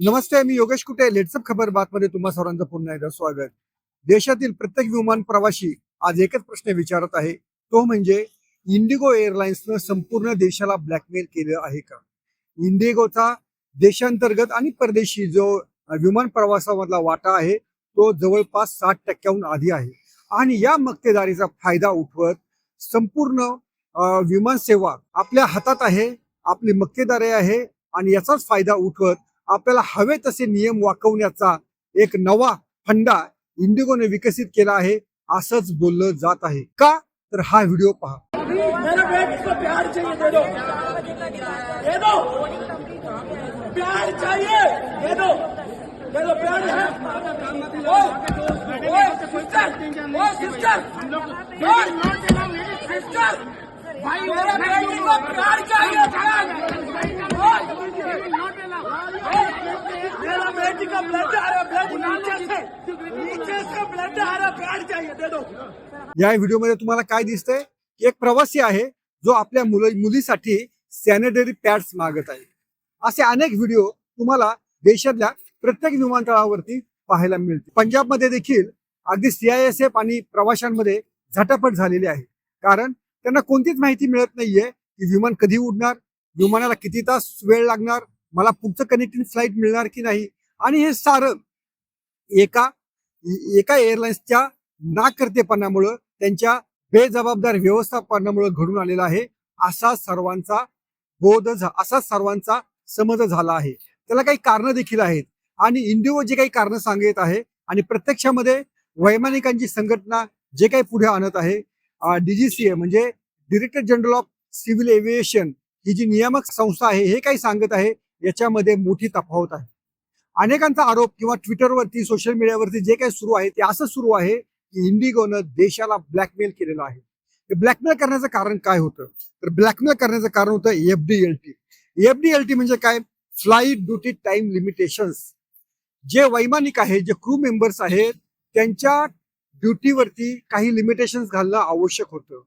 नमस्ते मी योगेश कुटे. लेट्सअप खबर बातमध्ये तुम्हा सर्वांचं पुन्हा एकदा स्वागत. देशातील प्रत्येक विमान प्रवासी आज एकच प्रश्न विचारत आहे. तो म्हणजे इंडिगो एअरलाइन्सनं संपूर्ण देशाला ब्लॅकमेल केलं आहे का? इंडिगोचा देशांतर्गत आणि परदेशी जो विमान प्रवासामधला वाटा आहे तो जवळपास साठ टक्क्याहून आधी आहे. आणि या मक्तेदारीचा फायदा उठवत संपूर्ण विमान सेवा आपल्या हातात आहे आपली मक्तेदारी आहे आणि याचाच फायदा उठवत आपल्याला हवे तसे नियम वाकवण्याचा एक नवा फंडा इंडिगोने विकसित केला आहे असंच बोललं जात आहे का तर हा व्हिडिओ पहा प्यार चाहिए दे दो दे दो प्यार चाहिए दे दो दे दो प्यार है ओए, ओए, सिस्टर ओए, सिस्टर ओए, सिस्टर भाई मेरे बेटे को प्यार चाहिए प्यार ओए, ओए, मेरा बेटी का ब्लड हरा ब्लड नीचे से नीचे से ब्लड हरा ब्लड चाहिए दे दो या व्हिडिओमध्ये तुम्हाला काय दिसतंय? एक प्रवासी आहे जो आपल्या मुलं मुलीसाठी सॅनिटरी पॅड्स मागत आहे. असे अनेक व्हिडिओ तुम्हाला देशातल्या प्रत्येक विमानतळावरती पाहायला मिळते पंजाबमध्ये देखील अगदी सीआयएसएफ आणि प्रवाशांमध्ये झटापट झालेली आहे. कारण त्यांना कोणतीच माहिती मिळत नाहीये की विमान कधी उडणार विमानाला किती तास वेळ लागणार मला पुढचं कनेक्टिंग फ्लाईट मिळणार की नाही आणि हे सारं एका एका एअरलाइन्सच्या नाकर्तेपणामुळं त्यांच्या बेजबाबदार व्यवस्थापनामुळे घडून आलेला आहे. असा सर्वांचा बोध झा- असा सर्वांचा समज झाला आहे. त्याला काही कारण देखील आहेत. आणि इंडिओ जे काही कारण सांगत आहे आणि प्रत्यक्षामध्ये वैमानिकांची संघटना जे काही पुढे आणत आहे डीजीसीए म्हणजे director general of civil aviation ही जी नियामक संस्था आहे हे काही सांगत आहे याच्यामध्ये मोठी तफावत आहे. अनेकांचा आरोप किंवा ट्विटरवरती सोशल मीडियावरती जे काही सुरू आहे ते असं सुरू आहे की इंडिगोनं देशाला ब्लॅकमेल केलेलं आहे. हे ब्लॅकमेल करण्याचं कारण काय होतं? तर ब्लॅकमेल करण्याचं कारण होतं F D L T F D L T म्हणजे काय? फ्लाईट ड्युटी टाइम लिमिटेशन्स जे वैमानिक आहे जे क्रू मेंबर्स आहेत त्यांच्या ड्युटीवरती काही लिमिटेशन्स घालणं आवश्यक होतं.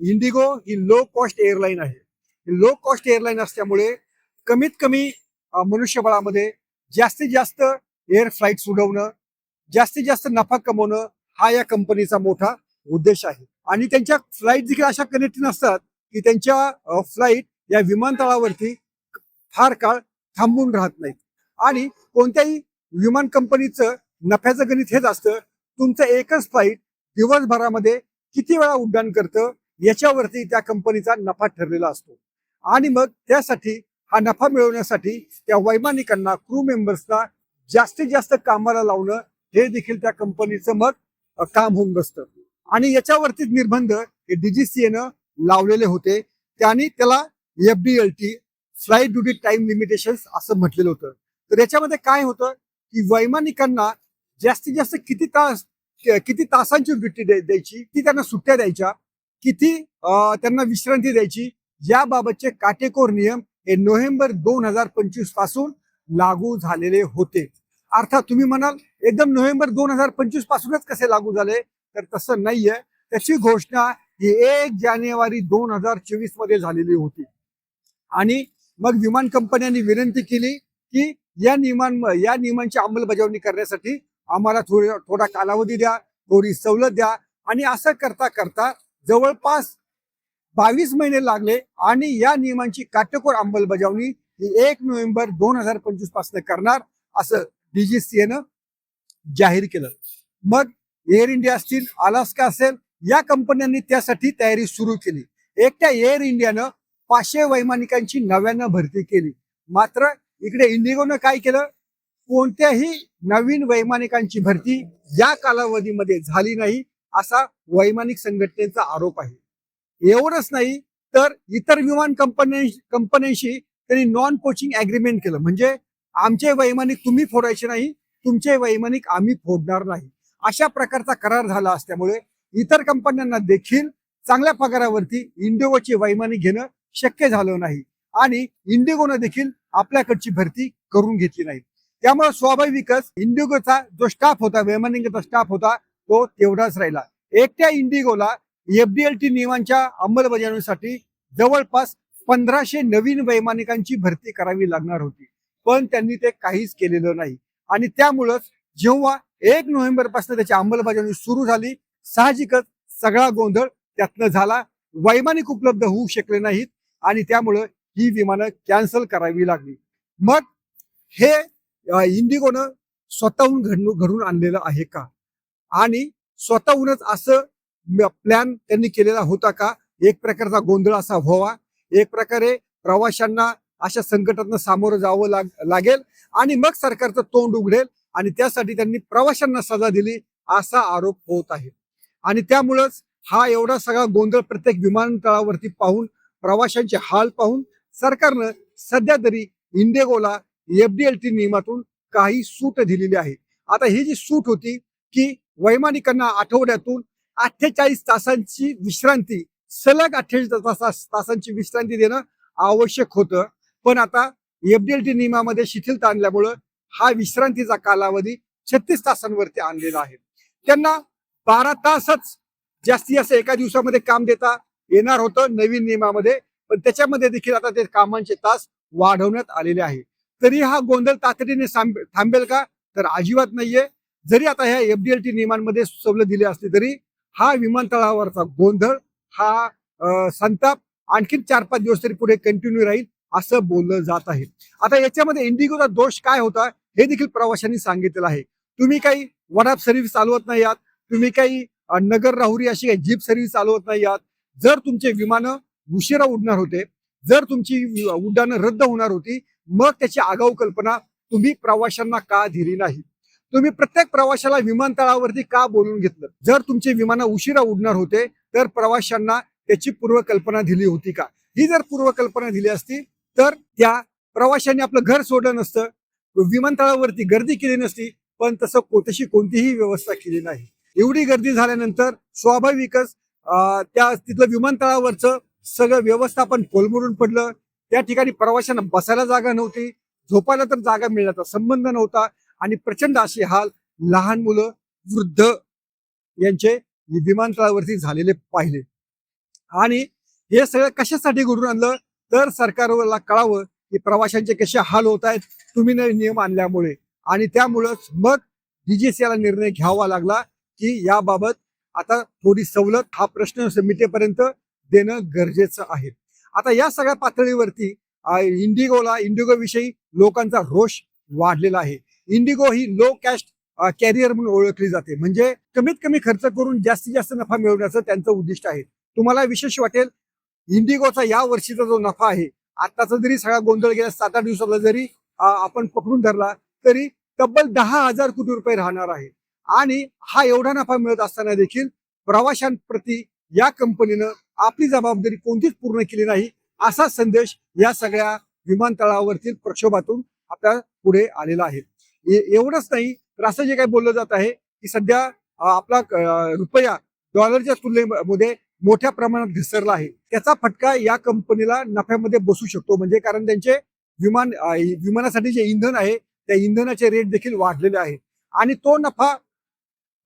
इंडिगो ही लो कॉस्ट एअरलाईन आहे. लो कॉस्ट एअरलाईन असल्यामुळे कमीत कमी मनुष्यबळामध्ये जास्तीत जास्त एअर फ्लाईट उडवणं जास्तीत जास्त नफा कमवणं हा या कंपनीचा मोठा उद्देश आहे. आणि त्यांच्या फ्लाईट देखील अशा कनेक्टिंग असतात की त्यांच्या फ्लाईट या विमानतळावरती फार काळ थांबून राहत नाहीत. आणि कोणत्याही विमान कंपनीचं नफ्याचं गणित हेच असतं तुमचं एकच फ्लाईट दिवसभरामध्ये किती वेळा उड्डाण करतं याच्यावरती त्या कंपनीचा नफा ठरलेला असतो. आणि मग त्यासाठी हा नफा मिळवण्यासाठी त्या वैमानिकांना क्रू मेंबर्सना जास्तीत जास्त कामाला लावणं हे देखील त्या कंपनीचं मग काम होऊन बसतं. आणि याच्यावरतीच निर्बंध हे डीजीसीएनं लावलेले होते. त्यांनी त्याला F D L T flight duty time limitation असं म्हटलेलं होतं. तर याच्यामध्ये काय होतं की वैमानिकांना जास्तीत जास्त किती तास किती तासांची ड्युटी द्यायची किती त्यांना सुट्ट्या द्यायच्या किती त्यांना विश्रांती द्यायची याबाबतचे काटेकोर नियम हे नोव्हेंबर दोन हजार पंचवीसपासून लागू झालेले होते. अर्थात तुम्ही म्हणाल एकदम नोव्हेंबर दोन हजार पंचवीस पासूनच कसे लागू झाले? तर तसं नाहीये. त्याची घोषणा ही एक जानेवारी दोन हजार चोवीसमध्ये झालेली होती. आणि मग विमान कंपन्यांनी विनंती केली की या नियमां या नियमांची अंमलबजावणी करण्यासाठी आम्हाला थोडा थोडा कालावधी द्या थोडी सवलत द्या. आणि असं करता करता जवळपास बावीस महिने लागले आणि या नियमांची काटेकोर अंमलबजावणी ही एक नोव्हेंबर दोन हजार पंचवीसपासून करणार असं डीजीसीएनं जाहीर केलं. मग एअर इंडिया असतील अलास्का असेल या कंपन्यांनी त्यासाठी तयारी सुरू केली. एकट्या एअर इंडियानं पाचशे वैमानिकांची नव्यानं भरती केली. मात्र इकडे इंडिगोनं काय केलं? कोणत्याही नवीन वैमानिकांची भरती या कालावधीमध्ये झाली नाही असा वैमानिक संघटनेचा आरोप आहे. एवढंच नाही तर इतर विमान कंपन्या कंपन्यांशी त्यांनी नॉन कोचिंग अग्रीमेंट केलं. म्हणजे आमचे वैमानिक तुम्ही फोडायचे नाही तुमचे वैमानिक आम्ही फोडणार नाही. अशा प्रकारचा करार झाला असल्यामुळे इतर कंपन्यांना देखील चांगल्या पगारावरती इंडिगोचे वैमानिक घेणं शक्य झालं नाही आणि इंडिगोनं देखील आपल्याकडची भरती करून घेतली नाही. त्यामुळे स्वाभाविकच इंडिगोचा जो स्टाफ होता वैमानिकाचा स्टाफ होता तो तेवढाच राहिला. एकट्या इंडिगोला एफडीएलटी नियमांच्या अंमलबजावणीसाठी जवळपास पंधराशे नवीन वैमानिकांची भरती करावी लागणार होती. पण त्यांनी ते काहीच केलेलं नाही. आणि त्यामुळंच जेव्हा एक नोव्हेंबरपासून त्याची अंमलबजावणी सुरू झाली साहजिकच सगळा गोंधळ त्यातनं झाला. वैमानिक उपलब्ध होऊ शकले नाहीत आणि त्यामुळं ही विमानं कॅन्सल करावी लागली. मग हे इंडिगोनं स्वतःहून घडून घडून आणलेलं आहे का? आणि स्वतःहूनच असं प्लॅन त्यांनी केलेला होता का? एक प्रकारचा गोंधळ असा व्हावा. एक प्रकारे प्रवाशांना अशा संकटातनं सामोरं जावं लाग लागेल आणि मग सरकारचं तोंड उघडेल आणि त्यासाठी त्यांनी प्रवाशांना सजा दिली असा आरोप होत आहे. आणि त्यामुळंच हा एवढा सगळा गोंधळ प्रत्येक विमानतळावरती पाहून प्रवाशांचे हाल पाहून सरकारनं सध्या तरी इंडिगोला एफडीएलटी नियमातून काही सूट दिलेली आहे. आता ही जी सूट होती की वैमानिकांना आठवड्यातून अठ्ठेचाळीस तासांची विश्रांती सलग अठ्ठेचाळीस तास तासांची विश्रांती देणं आवश्यक होतं. पण आता एफडीएलटी नियमामध्ये शिथिलता आणल्यामुळं हा विश्रांतीचा कालावधी छत्तीस तासांवरती आणलेला आहे. त्यांना बारा तासच जास्तीत जास्त एका दिवसामध्ये काम देता येणार होतं नवीन नियमामध्ये पण त्याच्यामध्ये देखील आता ते कामांचे तास वाढवण्यात आलेले आहे. तरी हा गोंधळ तातडीने थांबेल का? तर अजिबात नाहीये. जरी आता ह्या एफडीएलटी नियमांमध्ये सवलत दिली असली तरी हा विमानतळावरचा गोंधळ हा संताप आणखी चार पाच दिवस तरी पुढे कंटिन्यू राहील असं बोललं जात आहे. आता याच्यामध्ये इंडिगोचा दोष काय होता हे देखील प्रवाशांनी सांगितलेलं आहे. तुम्ही काही वडाप सर्व्हिस चालवत नाही आहात तुम्ही काही नगर राहुरी अशी काही जीप सर्व्हिस चालवत नाही आहात जर तुमचे विमानं उशिरा उडणार होते जर तुमची उड्डाणं रद्द होणार होती मग त्याची आगाऊ कल्पना तुम्ही प्रवाशांना का दिली नाही? तुम्ही प्रत्येक प्रवाशाला विमानतळावरती का बोलून घेतलं? जर तुमचे विमान उशिरा उडणार होते तर प्रवाशांना त्याची पूर्वकल्पना दिली होती का? ही जर पूर्वकल्पना दिली असती तर त्या प्रवाशांनी आपलं घर सोडलं नसतं विमानतळावरती गर्दी केली नसती पण तसं तशी कोणतीही व्यवस्था केली नाही. एवढी गर्दी झाल्यानंतर स्वाभाविकच त्या तिथलं विमानतळावरचं सगळं व्यवस्थापन कोलमडून पडलं. त्या ठिकाणी प्रवाशांना बसायला जागा नव्हती. झोपायला तर जागा मिळण्याचा संबंध नव्हता. आणि प्रचंड असे हाल लहान मुलं वृद्ध यांचे विमानतळावरती झालेले पाहिले. आणि हे सगळं कशासाठी घडून आणलं? तर सरकारला कळावं की प्रवाशांचे कसे हाल होत आहेत तुम्ही नियम आणल्यामुळे. आणि त्यामुळंच मग डीजीसीला निर्णय घ्यावा लागला की याबाबत आता थोडी सवलत हा प्रश्न समितीपर्यंत देणं गरजेचं आहे. आता या सगळ्या पातळीवरती इंडिगोला इंडिगो विषयी लोकांचा रोष वाढलेला आहे. इंडिगो ही लो कॅस्ट कॅरियर म्हणून ओळखली जाते. म्हणजे कमीत कमी खर्च करून जास्तीत जास्त नफा मिळवण्याचं त्यांचं उद्दिष्ट आहे. तुम्हाला विशेष वाटेल इंडिगोचा या वर्षीचा जो नफा आहे आताचा जरी सगळा गोंधळ गेला सात आठ दिवसाला जरी आपण पकडून धरला तरी तब्बल दहा हजार कोटी रुपये राहणार आहे. आणि हा एवढा नफा मिळत असताना देखील प्रवाशांप्रती या कंपनीनं आपली जबाबदारी कोणतीच पूर्ण केली नाही असा संदेश या सगळ्या विमानतळावरतील प्रक्षोभातून आपल्या पुढे आलेला आहे. एवढंच नाही तर असं जे काही बोललं जात आहे की सध्या आपला रुपया डॉलरच्या तुलनेमध्ये मोठ्या प्रमाणात घसरला आहे. त्याचा फटका या कंपनीला नफ्यामध्ये बसू शकतो. म्हणजे कारण त्यांचे विमान विमानासाठी जे इंधन आहे त्या इंधनाचे रेट देखील वाढलेले आहेत आणि तो नफा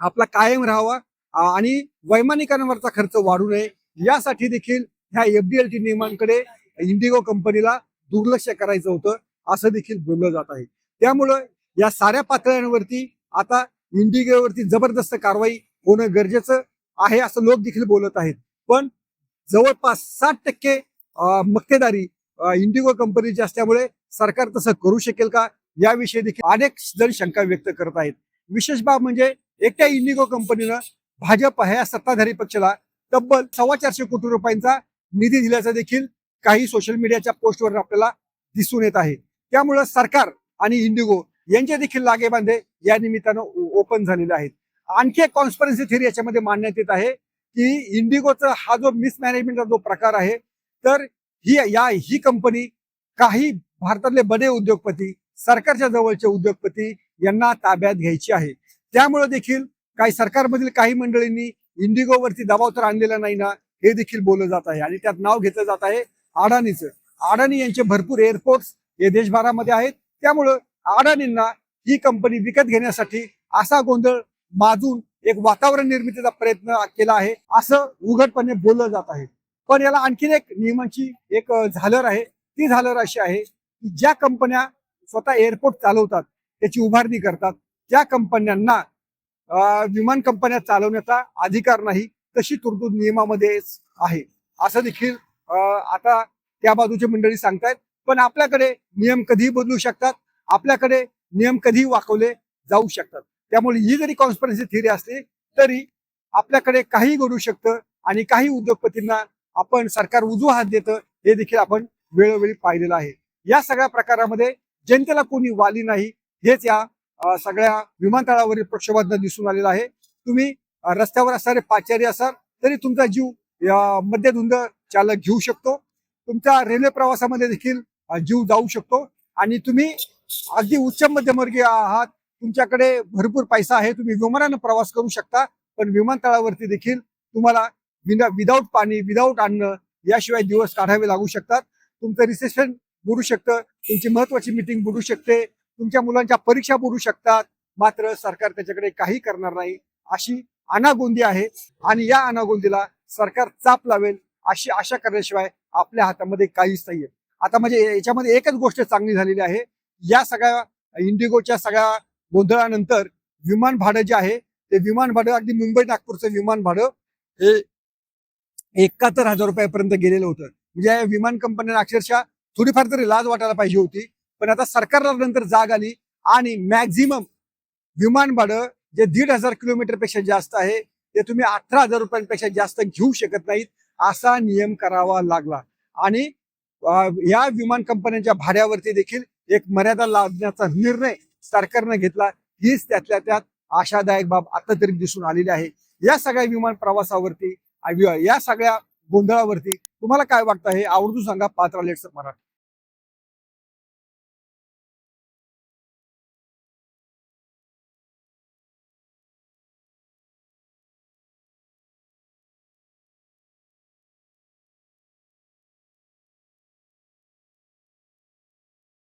आपला कायम राहावा आणि वैमानिकांवरचा खर्च वाढू नये. यासाठी देखील ह्या एफडीएलटी नियमांकडे इंडिगो कंपनीला दुर्लक्ष करायचं होतं असं देखील बोललं जात आहे. त्यामुळं या साऱ्या पातळ्यांवरती आता इंडिगोवरती जबरदस्त कारवाई होणं गरजेचं आहे असं लोक देखील बोलत आहेत. पण जवळपास साठ टक्के मक्तेदारी इंडिगो कंपनीची असल्यामुळे सरकार तसं करू शकेल का? याविषयी देखील अनेक जण शंका व्यक्त करत आहेत. विशेष बाब म्हणजे एकट्या इंडिगो कंपनीनं भाजप ह्या सत्ताधारी पक्षाला तब्बल सव्वा चारशे कोटी रुपयांचा निधी दिल्याचं देखील काही सोशल मीडियाच्या पोस्टवर आपल्याला दिसून येत आहे. त्यामुळं सरकार आणि इंडिगो यांचे देखील लागेबांधे या निमित्तानं ओपन झालेले आहेत. आणखी एक कॉन्स्परन्सी थिअरी याच्यामध्ये मांडण्यात येत आहे की इंडिगोचा हा जो मिसमॅनेजमेंटचा जो प्रकार आहे तर ही या ही कंपनी काही भारतातले बडे उद्योगपती सरकारच्या जवळचे उद्योगपती यांना ताब्यात घ्यायची आहे. त्यामुळे देखील काही सरकारमधील काही मंडळींनी इंडिगोवरती दबाव तर आणलेला नाही ना हे देखील बोललं जात आहे आणि त्यात नाव घेतलं जात आहे अडाणीचं. अडाणी यांचे भरपूर एअरपोर्ट्स हे देशभरामध्ये आहेत. त्यामुळं अडाणींना ही कंपनी विकत घेण्यासाठी असा गोंधळ माजून एक वातावरण निर्मितीचा प्रयत्न केला आहे. असं उघडपणे बोललं जात आहे. पण याला आणखीन एक नियमांची एक झालर आहे. ती झालर अशी आहे की ज्या कंपन्या स्वतः एअरपोर्ट चालवतात त्याची उभारणी करतात त्या कंपन्यांना विमान कंपन्या चालवण्याचा अधिकार नाही तशी तरतूद नियमामध्येच आहे. असं देखील आता त्या बाजूची मंडळी सांगतायत. पण आपल्याकडे नियम कधीही बदलू शकतात. आपल्याकडे नियम कधीही वाकवले जाऊ शकतात. त्यामुळे ही जरी कॉन्स्परन्सी थिअरी असली तरी आपल्याकडे काही घडू शकतं आणि काही उद्योगपतींना आपण सरकार उजवा हात देतं हे देखील आपण वेळोवेळी पाहिलेलं आहे. या सगळ्या प्रकारामध्ये जनतेला कोणी वाली नाही हेच या सगळ्या विमानतळावरील प्रक्षोभात दिसून आलेलं आहे. तुम्ही रस्त्यावर असणारे पाचारी असाल तरी तुमचा जीव मध्यधुंद चालक घेऊ शकतो. तुमच्या रेल्वे प्रवासामध्ये देखील जीव जाऊ शकतो. आणि तुम्ही अगदी उच्च मध्यमवर्गीय आहात. तुमच्याकडे भरपूर पैसा आहे. तुम्ही विमानानं प्रवास करू शकता. पण विमानतळावरती देखील तुम्हाला विदाऊट पाणी विदाऊट अन्न याशिवाय दिवस काढावे लागू शकतात. तुमचं रिसेप्शन बुडू शकतं. तुमची महत्वाची मिटिंग बुडू शकते. तुमच्या मुलांच्या परीक्षा बुडू शकतात. मात्र सरकार त्याच्याकडे काही करणार नाही. अशी अनागोंदी आहे. आणि या अनागोंदीला सरकार चाप लावेल अशी आशा करण्याशिवाय आपल्या हातामध्ये काहीच नाहीये. आता म्हणजे याच्यामध्ये एकच गोष्ट चांगली झालेली आहे. या सगळ्या इंडिगोच्या सगळ्या गोंधळानंतर विमान भाडं जे आहे ते विमान भाडं अगदी मुंबई नागपूरचं विमान भाडं हे एकाहत्तर हजार रुपयापर्यंत गेलेलं होतं. म्हणजे या विमान कंपन्यांना अक्षरशः थोडीफार तरी लाज वाटायला पाहिजे होती. पण आता सरकारला नंतर जाग आली आणि मॅक्झिमम विमान भाडं जे दीड हजार किलोमीटरपेक्षा जास्त आहे ते तुम्ही अठरा हजार रुपयांपेक्षा जास्त घेऊ शकत नाहीत असा नियम करावा लागला. आणि या विमान कंपन्यांच्या भाड्यावरती देखील एक मर्यादा लादण्याचा निर्णय सरकारनं घेतला. हीच त्यातल्या त्यात आशादायक बाब आता तरी दिसून आलेली आहे. या सगळ्या विमान प्रवासावरती या सगळ्या गोंधळावरती तुम्हाला काय वाटतं? हे आवर्जून सांगा पात्रा लेट्स मराठी.